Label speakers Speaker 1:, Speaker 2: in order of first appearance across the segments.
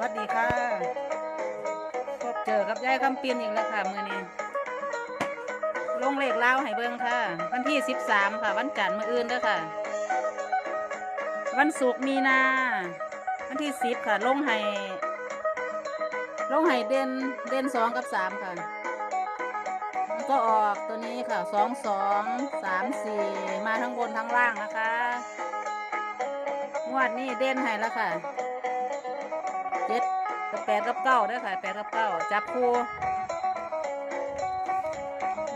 Speaker 1: วัสดีค่ะ พบเจอกับยายคำเปียนอีกแล้วค่ะมือนี้ ลงเลขเล่าวให้เบิ่งค่ะ วันที่สิบสามค่ะ วันจันทร์มืออื่นเด้อค่ะ วันศุกร์มีนา วันที่สิบค่ะ ลงให้ ลงให้เด่นเด่นสองกับสามค่ะแล้วก็ออกตัวนี้ค่ะสองสองสามสี่มาทั้งบนทั้งล่างนะคะ งวดนี้เด่นให้แล้วค่ะ เจ็ดกับแปดกับเก้าเด้อค่ะแปดกับเก้าจับคู่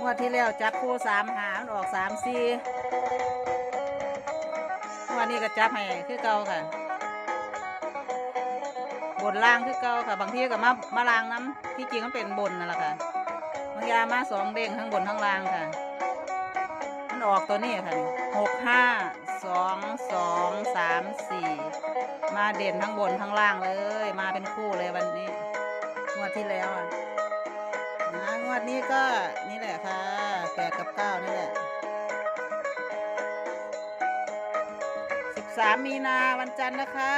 Speaker 1: งวดที่แล้วจับคู่สามหามันออกสามสี่งวดนี้ก็จับให้คือเก่าค่ะบนล่างคือเก่าค่ะ บางทีก็มามาล่างน้ำที่จริงมันเป็นบนนั่นแหละค่ะบางยามาสองเด้งทั้งบนทั้งล่างค่ะ มันออกตัวนี้ค่ะหกห้า สองสองสามสี่มาเด่นทั้งบนทั้งล่างเลย มาเป็นคู่เลยวันนี้ งวดที่แล้วอะนะงวดนี้ก็นี่แหละค่ะแปดกับเก้านี่แหละสิบสามมีนาวันจันทร์นะคะ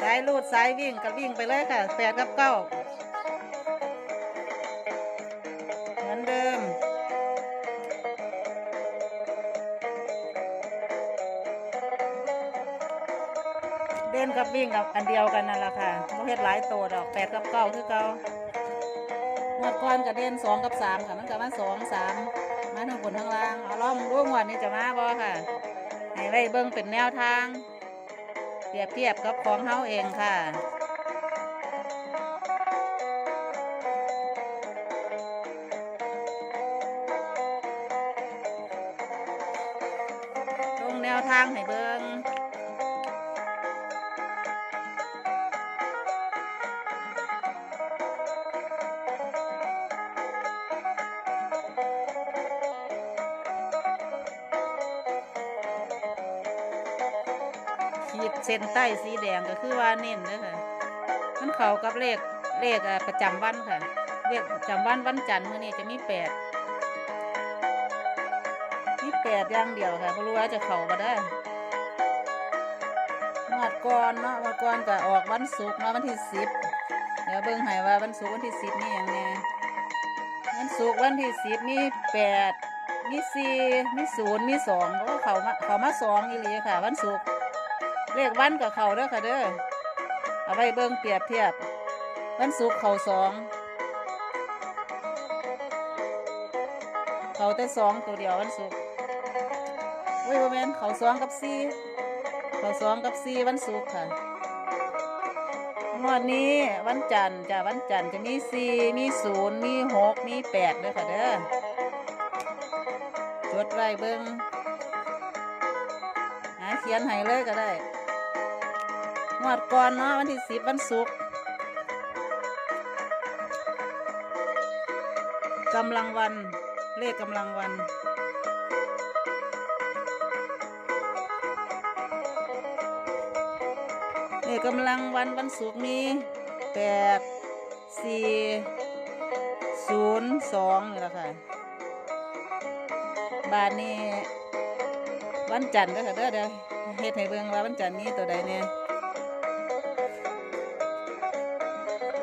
Speaker 1: สายลูดสายวิ่งก็วิ่งไปเลยค่ะแปดกับเก้าเหมือนเดิม เด่นกับวิ่งกับอันเดียวกันนั่นแหละค่ะโมเฮ็ดหลายตัวดอกแปดกับเก้าคือเก้าหมดก่อนกับเด่นสองกับสามค่ะมันกับมาสองสามมาทั้งบนทั้งล่างเอาล้อมร่วงวันนี้จะมาบ่ค่ะให้ไว้เบิ่งเป็นแนวทางเปรียบเทียบกับของเฮาเองค่ะตรงแนวทางให้เบิง ขีดเส้นใต้สีแดงก็คือว่าเน้นเด้อค่ะ มันเข้ากับเลขเลขอ่าประจำวันค่ะ เลขประจำวันวันจันทร์มื้อนี้จะมีแปดมีแปดอย่างเดียวค่ะไม่รู้ว่าจะเข้ามาได้งวดก่อนเนาะงวดก่อนก็ออกวันศุกร์เนาะวันที่สิบเดี๋ยวเบิ่งให้ว่าวันศุกร์วันที่สิบนี่ย่างแน่วันศุกร์วันที่สิบมีแปดมีสี่มีศูนย์มีสองโอ้เขามาเขามาสองอีหลีค่ะ วันศุกร์ เลขวันกับเขาเด้อค่ะเด้อเอาไว้เบิ่งเปรียบเทียบ วันศุกร์เขาสองเขาแต่สองตัวเดียววันศุกร์เว้ยบ่แม่นเขาสองกับสี่เขาสองกับสี่วันศุกร์ค่ะงวดนี้วันจันทร์จะวันจันทร์จะมีสี่มีศูนย์มีหกมีแปดด้วยค่ะเด้อจดไว้เบิ่งหาเขียนให้เลยก็ได้ งวดก่อนเนาะวันที่สิบวันศุกร์กำลังวัน เลขกำลังวันเลขกำลังวันวันศุกร์นี้แปดสี่ศูนย์สองนี่แหละค่ะบาทนี้วันจันทร์เด้อค่ะเด้อเดี๋ยวเฮ็ดให้เบิ่งว่าวันจันทร์นี้ตัวใดเนี่ย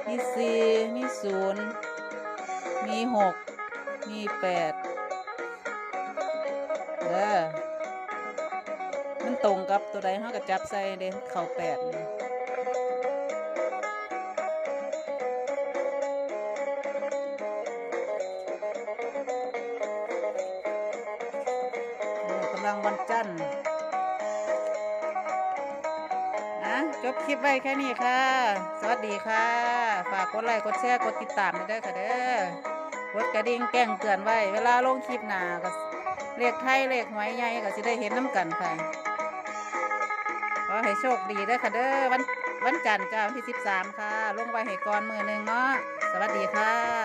Speaker 1: มีสี่มีศูนย์มีหกมีแปดเด้อมันตรงกับตัวใดเขาก็จับใส่เด้เข่าแปดนี่กำลังวันจันทร์ จบคลิปไว้แค่นี้ค่ะ สวัสดีค่ะ ฝากกดไลค์กดแชร์กดติดตามด้วยเด้ค่ะเด้อกดกระดิ่งแจ้งเตือนไว้ เวลาลงคลิปหนาก็เลขไทยเลขหวยใหญ่ก็จะได้เห็นน้ำกันค่ะขอให้โชคดีด้อค่ะเด้อวันวันจันทร์จ้าวันที่สิบสามค่ะ ลงไว้ให้ก่อนมือหนึ่งเนาะสวัสดีค่ะ